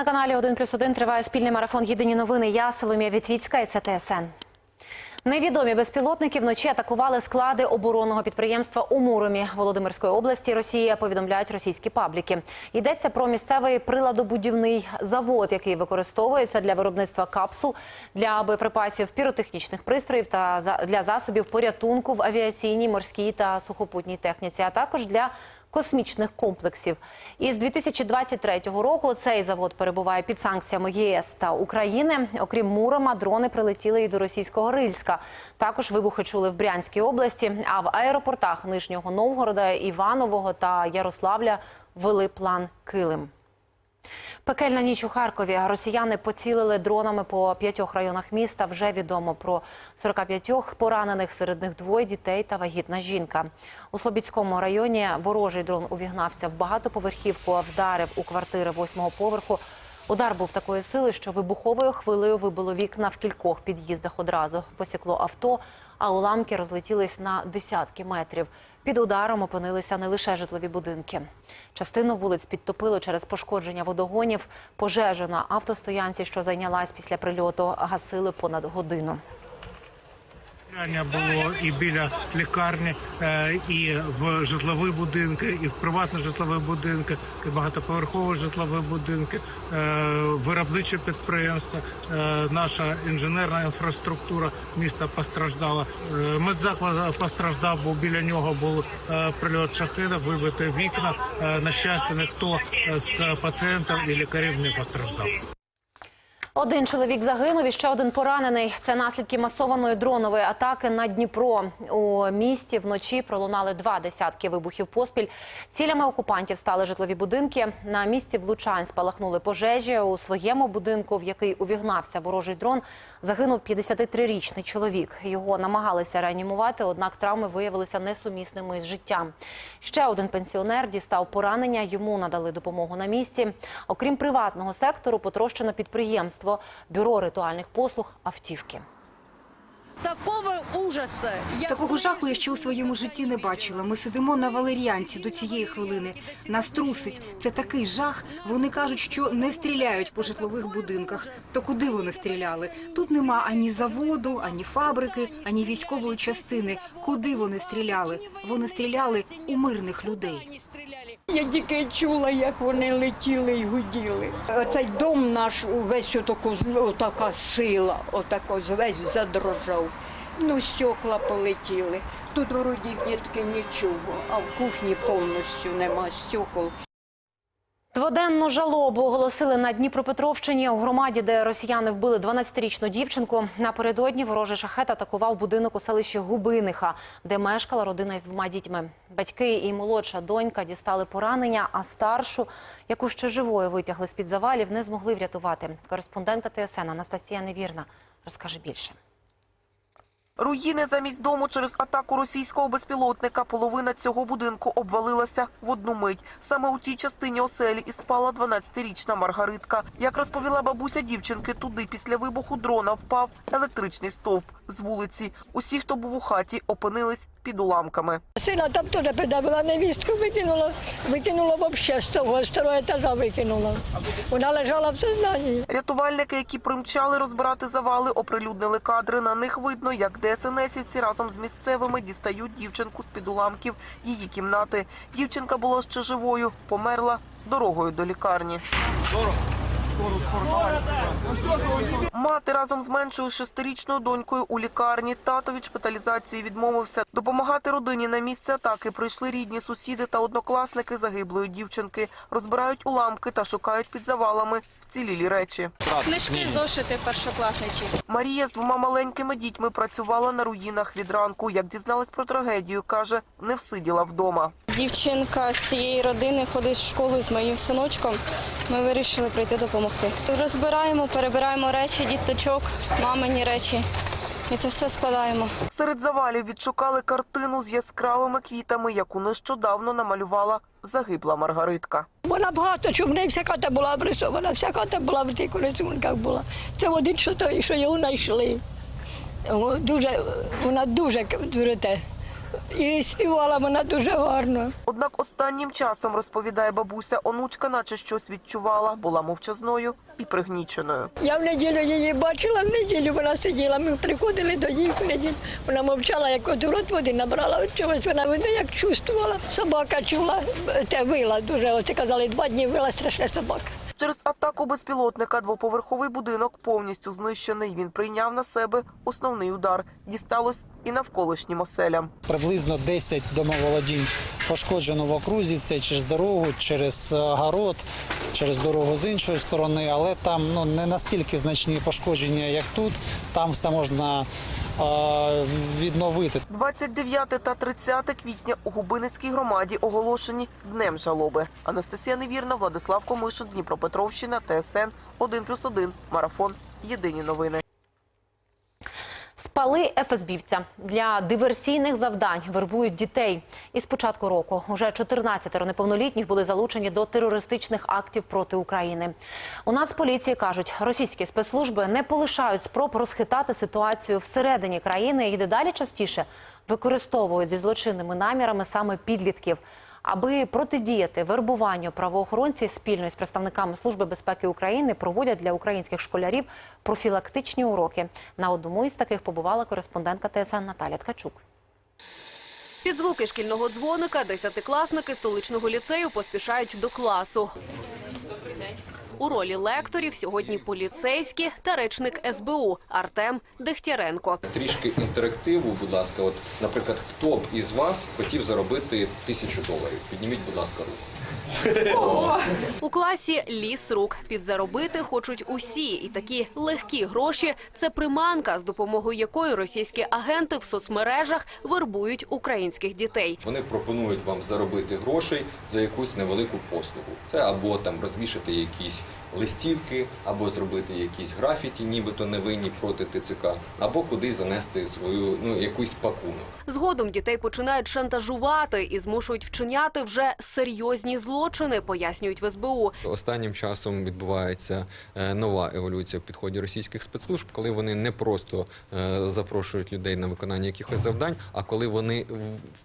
На каналі 1 плюс 1 триває спільний марафон Єдині новини. Я Соломія Вітвіцька і це ТСН. Невідомі безпілотники вночі атакували склади оборонного підприємства у Муромі Володимирської області. Росія повідомляють російські пабліки. Йдеться про місцевий приладобудівний завод, який використовується для виробництва капсул для боєприпасів, піротехнічних пристроїв та для засобів порятунку в авіаційній, морській та сухопутній техніці, а також для космічних комплексів. Із 2023 року цей завод перебуває під санкціями ЄС та України. Окрім Мурома, дрони прилетіли і до російського Рильська. Також вибухи чули в Брянській області. А в аеропортах Нижнього Новгорода, Іванового та Ярославля вели план Килим. Пекельна ніч у Харкові. Росіяни поцілили дронами по п'ятьох районах міста. Вже відомо про 45 поранених, серед них двоє дітей та вагітна жінка. У Слобідському районі ворожий дрон увігнався в багатоповерхівку, а вдарив у квартири восьмого поверху. Удар був такої сили, що вибуховою хвилею вибило вікна в кількох під'їздах одразу. Посікло авто, а уламки розлетілись на десятки метрів. Під ударом опинилися не лише житлові будинки. Частину вулиць підтопило через пошкодження водогонів. Пожежу на автостоянці, що зайнялась після прильоту, гасили понад годину. Влучання було і біля лікарні, е, і в житлові будинки, і в приватні житлові будинки, і багатоповерхові житлові будинки, е, виробниче підприємство, е, наша інженерна інфраструктура міста постраждала. Медзаклад постраждав, бо біля нього був прильот шахеда, вибите вікна. На щастя, ніхто з пацієнтів і лікарів не постраждав. Один чоловік загинув і ще один поранений. Це наслідки масованої дронової атаки на Дніпро. У місті вночі пролунали два десятки вибухів поспіль. Цілями окупантів стали житлові будинки. На місці влучань спалахнули пожежі. У своєму будинку, в який увігнався ворожий дрон, загинув 53-річний чоловік. Його намагалися реанімувати, однак травми виявилися несумісними з життям. Ще один пенсіонер дістав поранення. Йому надали допомогу на місці. Окрім приватного сектору, потрощено підприємство, бюро ритуальних послуг, автівки. Такого ужасу я Такого жаху я ще у своєму житті не бачила. Ми сидимо на валеріанці до цієї хвилини. Нас трусить. Це такий жах. Вони кажуть, що не стріляють по житлових будинках. То куди вони стріляли? Тут нема ані заводу, ані фабрики, ані військової частини. Куди вони стріляли? Вони стріляли у мирних людей. Я тільки чула, як вони летіли і гуділи. Оцей дом наш весь отаку, отака сила, отако весь задрожав. Ну, стекла полетіли. Тут вроді дітки нічого, а в кухні повністю нема стекол. Дводенну жалобу оголосили на Дніпропетровщині у громаді, де росіяни вбили 12-річну дівчинку. Напередодні ворожий шахет атакував будинок у селищі Губиниха, де мешкала родина із двома дітьми. Батьки і молодша донька дістали поранення, а старшу, яку ще живою витягли з під завалів, не змогли врятувати. Кореспондентка ТСН Анастасія Невірна розкаже більше. Руїни замість дому через атаку російського безпілотника. Половина цього будинку обвалилася в одну мить. Саме у тій частині оселі і спала 12-річна Маргаритка. Як розповіла бабуся дівчинки, туди після вибуху дрона впав електричний стовп з вулиці. Усі, хто був у хаті, опинились під уламками. Сина там теж придавила невістку, викинула, викинула вообще з того, з старого етажа викинула. Вона лежала в сознанні. Рятувальники, які примчали розбирати завали, оприлюднили кадри. На них видно, як ДСНСівці разом з місцевими дістають дівчинку з-під уламків її кімнати. Дівчинка була ще живою, померла дорогою до лікарні. Мати разом з меншою шестирічною донькою у лікарні. Тато від шпиталізації відмовився. Допомагати родині на місце атаки прийшли рідні сусіди та однокласники загиблої дівчинки. Розбирають уламки та шукають під завалами вцілілі речі. книжки, зошити першокласничі. Марія з двома маленькими дітьми працювала на руїнах від ранку. Як дізналась про трагедію, каже, не всиділа вдома. Дівчинка з цієї родини ходить в школу з моїм синочком. Ми вирішили прийти допомогти. Розбираємо, перебираємо речі, діточок, мамині речі. І це все складаємо. Серед завалів відшукали картину з яскравими квітами, яку нещодавно намалювала загибла Маргаритка. Вона багато чого в неї вся хата була обрисована, вся хата була в тих рисунках була. Це один, що той, що його знайшли. Дуже, вона дуже вірите, І співала вона дуже гарно. Однак останнім часом, розповідає бабуся, онучка наче щось відчувала, була мовчазною і пригніченою. Я в неділю її бачила, в неділю вона сиділа, ми приходили до її в неділю. Вона мовчала, як от рот води набрала, от чогось вона видно, як чувствувала. Собака чула, те вила дуже, оце казали, два дні вила страшна собака. Через атаку безпілотника двоповерховий будинок повністю знищений. Він прийняв на себе основний удар. Дісталось і навколишнім оселям. Приблизно 10 домоволодінь пошкоджено в окрузі. Це через дорогу, через е, город, через дорогу з іншої сторони, але там ну, не настільки значні пошкодження, як тут. Там все можна відновити. 29 та 30 квітня у Губиницькій громаді оголошені днем жалоби. Анастасія Невірна, Владислав Комишин, Дніпропетровщина, ТСН 1+,1, Марафон. Єдині новини. Спали ФСБівця. Для диверсійних завдань вербують дітей. І з початку року уже 14 неповнолітніх були залучені до терористичних актів проти України. У Нацполіції кажуть, російські спецслужби не полишають спроб розхитати ситуацію всередині країни і дедалі частіше використовують зі злочинними намірами саме підлітків. Аби протидіяти вербуванню правоохоронці спільно з представниками Служби безпеки України проводять для українських школярів профілактичні уроки. На одному із таких побувала кореспондентка ТСН Наталя Ткачук. Під звуки шкільного дзвоника десятикласники столичного ліцею поспішають до класу. У ролі лекторів сьогодні поліцейські та речник СБУ Артем Дехтяренко. Трішки інтерактиву, будь ласка. От, наприклад, хто б із вас хотів заробити тисячу доларів? Підніміть, будь ласка, руку. У класі ліс рук. Підзаробити хочуть усі. І такі легкі гроші – це приманка, з допомогою якої російські агенти в соцмережах вербують українських дітей. Вони пропонують вам заробити грошей за якусь невелику послугу. Це або там розвішати якісь листівки, або зробити якісь графіті, нібито невинні проти ТЦК, або кудись занести свою ну якийсь пакунок. Згодом дітей починають шантажувати і змушують вчиняти вже серйозні злочини, пояснюють в СБУ. Останнім часом відбувається е, нова еволюція в підході російських спецслужб, коли вони не просто е, запрошують людей на виконання якихось завдань, а коли вони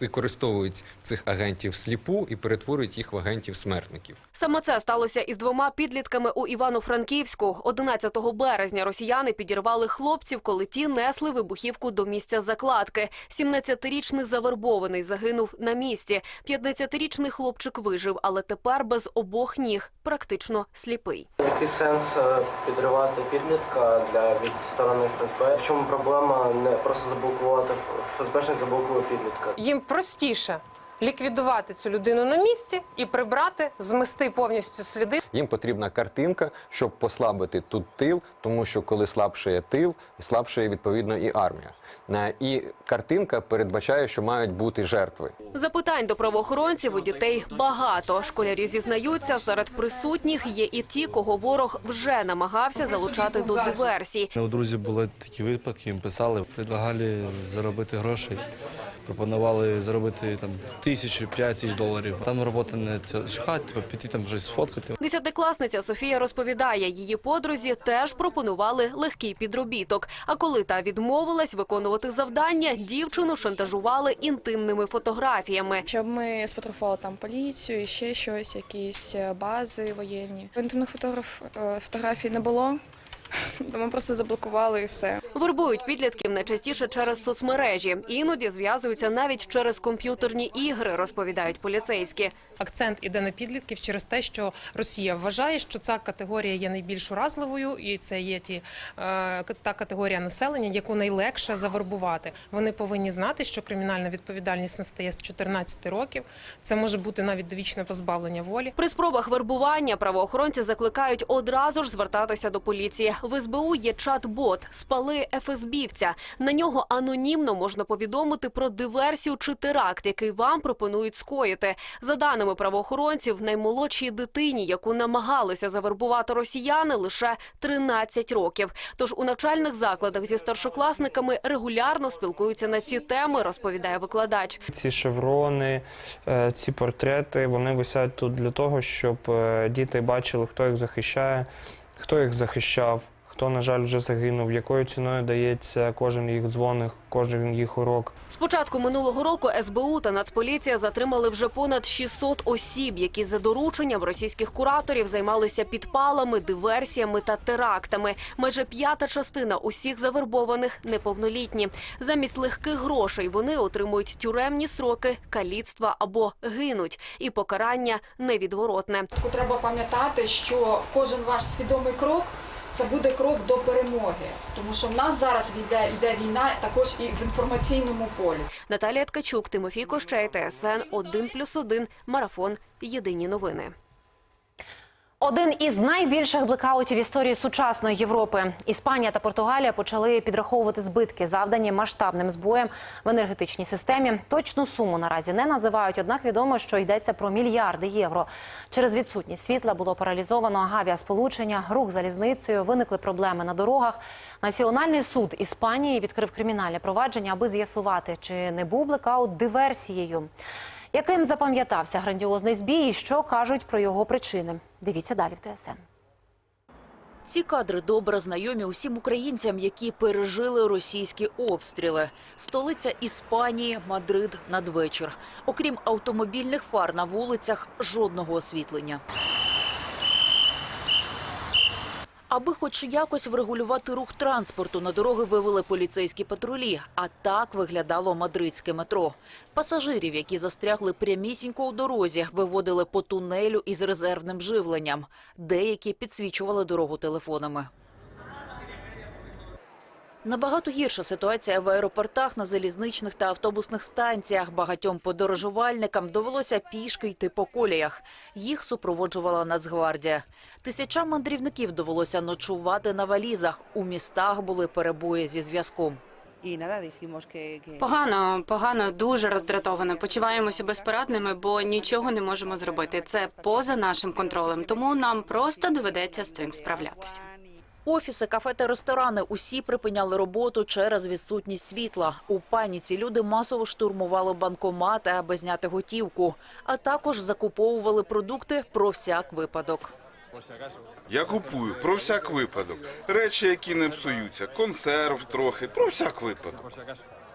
використовують цих агентів сліпу і перетворюють їх в агентів смертників. Саме це сталося із двома підлітками у Івано-Франківську. 11 березня росіяни підірвали хлопців, коли ті несли вибухівку до місця закладки. 17-річний завербований загинув на місці. 15-річний хлопчик вижив, але тепер без обох ніг, практично сліпий. Який сенс е, підривати підлітка для від сторони ФСБ? В чому проблема не просто заблокувати ФСБшник заблокує підлітка? Їм простіше ліквідувати цю людину на місці і прибрати, змести повністю сліди. Їм потрібна картинка, щоб послабити тут тил, тому що коли слабшає тил, слабшає відповідно і армія. Е, І картинка передбачає, що мають бути жертви. Запитань до правоохоронців у дітей багато. Школярі зізнаються, серед присутніх є і ті, кого ворог вже намагався залучати до диверсій. У друзів були такі випадки, їм писали, предлагали заробити грошей, пропонували заробити там тисячу, п'ять тисяч доларів. Там робота не шахати, типу, піти там щось сфоткати. Десятикласниця Софія розповідає, її подрузі теж пропонували легкий підробіток. А коли та відмовилась виконувати завдання, дівчину шантажували інтимними фотографіями. Щоб ми сфотографували там поліцію, і ще щось, якісь е, бази воєнні. Інтимних фотограф е, фотографій не було, тому просто заблокували і все. Вербують підлітків найчастіше через соцмережі. Іноді зв'язуються навіть через комп'ютерні ігри, розповідають поліцейські. Акцент іде на підлітків через те, що Росія вважає, що ця категорія є найбільш уразливою, і це є ті е, та категорія населення, яку найлегше завербувати. Вони повинні знати, що кримінальна відповідальність настає з 14 років. Це може бути навіть довічне позбавлення волі. При спробах вербування правоохоронці закликають одразу ж звертатися до поліції. В СБУ є чат-бот «Спали ФСБівця». На нього анонімно можна повідомити про диверсію чи теракт, який вам пропонують скоїти. За даними правоохоронців, наймолодшій дитині, яку намагалися завербувати росіяни, лише 13 років. Тож у навчальних закладах зі старшокласниками регулярно спілкуються на ці теми, розповідає викладач. Ці шеврони, е, ці портрети, вони висять тут для того, щоб е, діти бачили, хто їх захищає, хто їх захищав, хто, на жаль, вже загинув, якою ціною дається кожен їх дзвоник, кожен їх урок. З початку минулого року СБУ та Нацполіція затримали вже понад 600 осіб, які за дорученням російських кураторів займалися підпалами, диверсіями та терактами. Майже п'ята частина усіх завербованих неповнолітні. Замість легких грошей вони отримують тюремні сроки, каліцтва або гинуть, і покарання невідворотне. Треба пам'ятати, що кожен ваш свідомий крок це буде крок до перемоги, тому що в нас зараз йде, йде війна також і в інформаційному полі. Наталія Ткачук, Тимофій Кощей, ТСН 1+,1, Марафон. Єдині новини. Один із найбільших блекаутів історії сучасної Європи. Іспанія та Португалія почали підраховувати збитки, завдані масштабним збоєм в енергетичній системі. Точну суму наразі не називають, однак відомо, що йдеться про мільярди євро. Через відсутність світла було паралізовано авіасполучення, рух залізницею, виникли проблеми на дорогах. Національний суд Іспанії відкрив кримінальне провадження, аби з'ясувати, чи не був блекаут диверсією. Яким запам'ятався грандіозний збій і що кажуть про його причини? Дивіться далі в ТСН. Ці кадри добре знайомі усім українцям, які пережили російські обстріли. Столиця Іспанії, Мадрид надвечір. Окрім автомобільних фар на вулицях, жодного освітлення. Аби хоч якось врегулювати рух транспорту, на дороги вивели поліцейські патрулі. А так виглядало мадридське метро. Пасажирів, які застрягли прямісінько у дорозі, виводили по тунелю із резервним живленням. Деякі підсвічували дорогу телефонами. Набагато гірша ситуація в аеропортах, на залізничних та автобусних станціях. Багатьом подорожувальникам довелося пішки йти по коліях. Їх супроводжувала Нацгвардія. Тисячам мандрівників довелося ночувати на валізах. У містах були перебої зі зв'язком. Погано, погано, дуже роздратовано. Почуваємося безпорадними, бо нічого не можемо зробити. Це поза нашим контролем, тому нам просто доведеться з цим справлятися. Офіси, кафе та ресторани усі припиняли роботу через відсутність світла. У паніці люди масово штурмували банкомати, аби зняти готівку, а також закуповували продукти про всяк випадок. Я купую про всяк випадок. Речі, які не псуються, консерв трохи, про всяк випадок.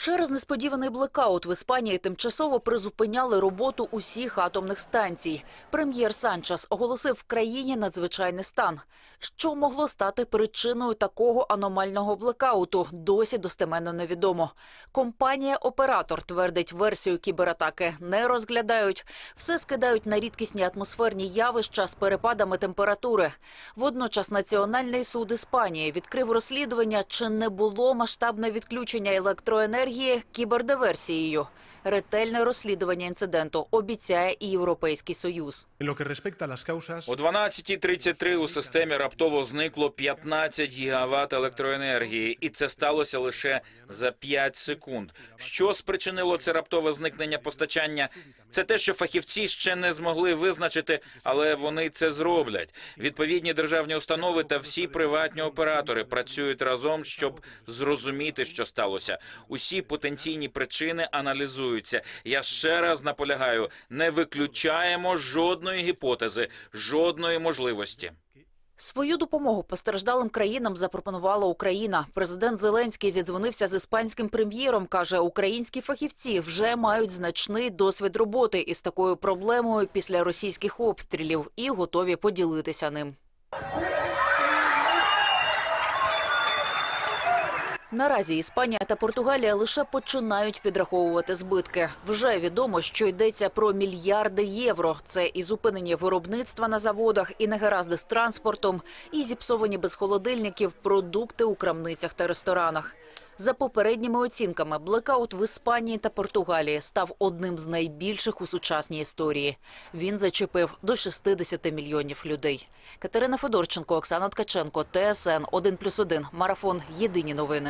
Через несподіваний блекаут в Іспанії тимчасово призупиняли роботу усіх атомних станцій. Прем'єр Санчес оголосив в країні надзвичайний стан. Що могло стати причиною такого аномального блекауту, досі достеменно невідомо. Компанія-оператор твердить, версію кібератаки не розглядають. Все скидають на рідкісні атмосферні явища з перепадами температури. Водночас Національний суд Іспанії відкрив розслідування, чи не було масштабне відключення електроенергії кібердиверсією. Ретельне розслідування інциденту обіцяє і Європейський Союз. О 12.33 у системі раптово зникло 15 гігават електроенергії, і це сталося лише за 5 секунд. Що спричинило це раптове зникнення постачання? Це те, що фахівці ще не змогли визначити, але вони це зроблять. Відповідні державні установи та всі приватні оператори працюють разом, щоб зрозуміти, що сталося. Усі потенційні причини аналізуються. Я ще раз наполягаю: не виключаємо жодної гіпотези, жодної можливості. Свою допомогу постраждалим країнам запропонувала Україна. Президент Зеленський зідзвонився з іспанським прем'єром. каже, українські фахівці вже мають значний досвід роботи із такою проблемою після російських обстрілів і готові поділитися ним. Наразі Іспанія та Португалія лише починають підраховувати збитки. Вже відомо, що йдеться про мільярди євро. Це і зупинені виробництва на заводах, і негаразди з транспортом, і зіпсовані без холодильників продукти у крамницях та ресторанах. За попередніми оцінками, блекаут в Іспанії та Португалії став одним з найбільших у сучасній історії. Він зачепив до 60 мільйонів людей. Катерина Федорченко, Оксана Ткаченко, ТСН 1+,1, Марафон. Єдині новини.